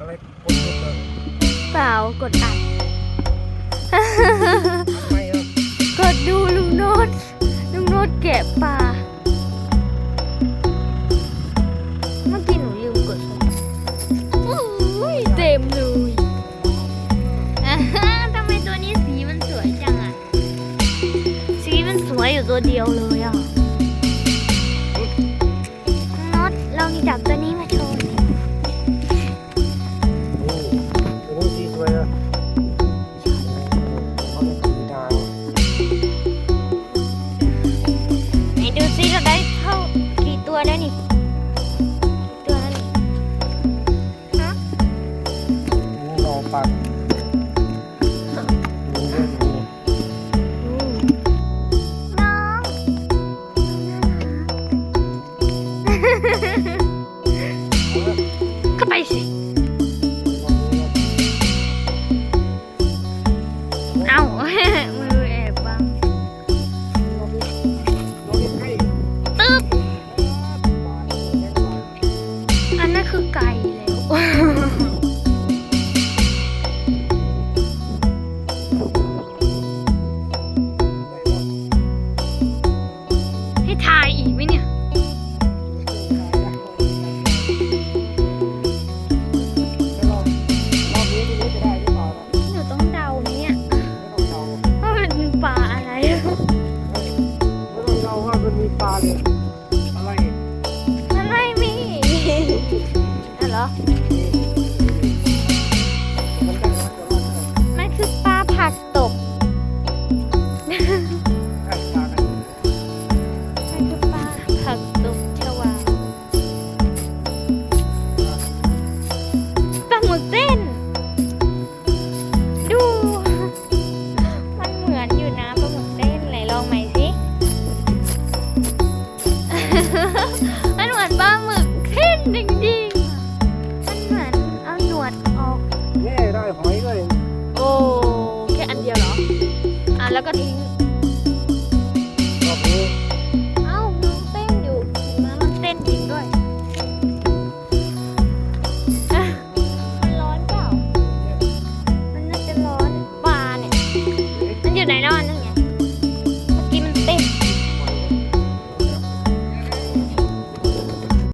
อะไรคนลุกเลยเปล่ากดอัดทำไมอะกดดูลุงโนดลุงโนดแกะปลา เมื่อกี้หนูลืมกดอุ้ยเต็มเลยอ่าฮะทำไมตัวนี้สีมันสวยจังอะสีมันสวยอยู่ตัวเดียวเลยอะ กี่ตัวแล้วนี่กี่ตัวแล้วนี่ฮะงูรอปัก มันไม่มีอะเหรอ โอ้แค่อันเดียวเหรออะแล้วก็ทิ้ง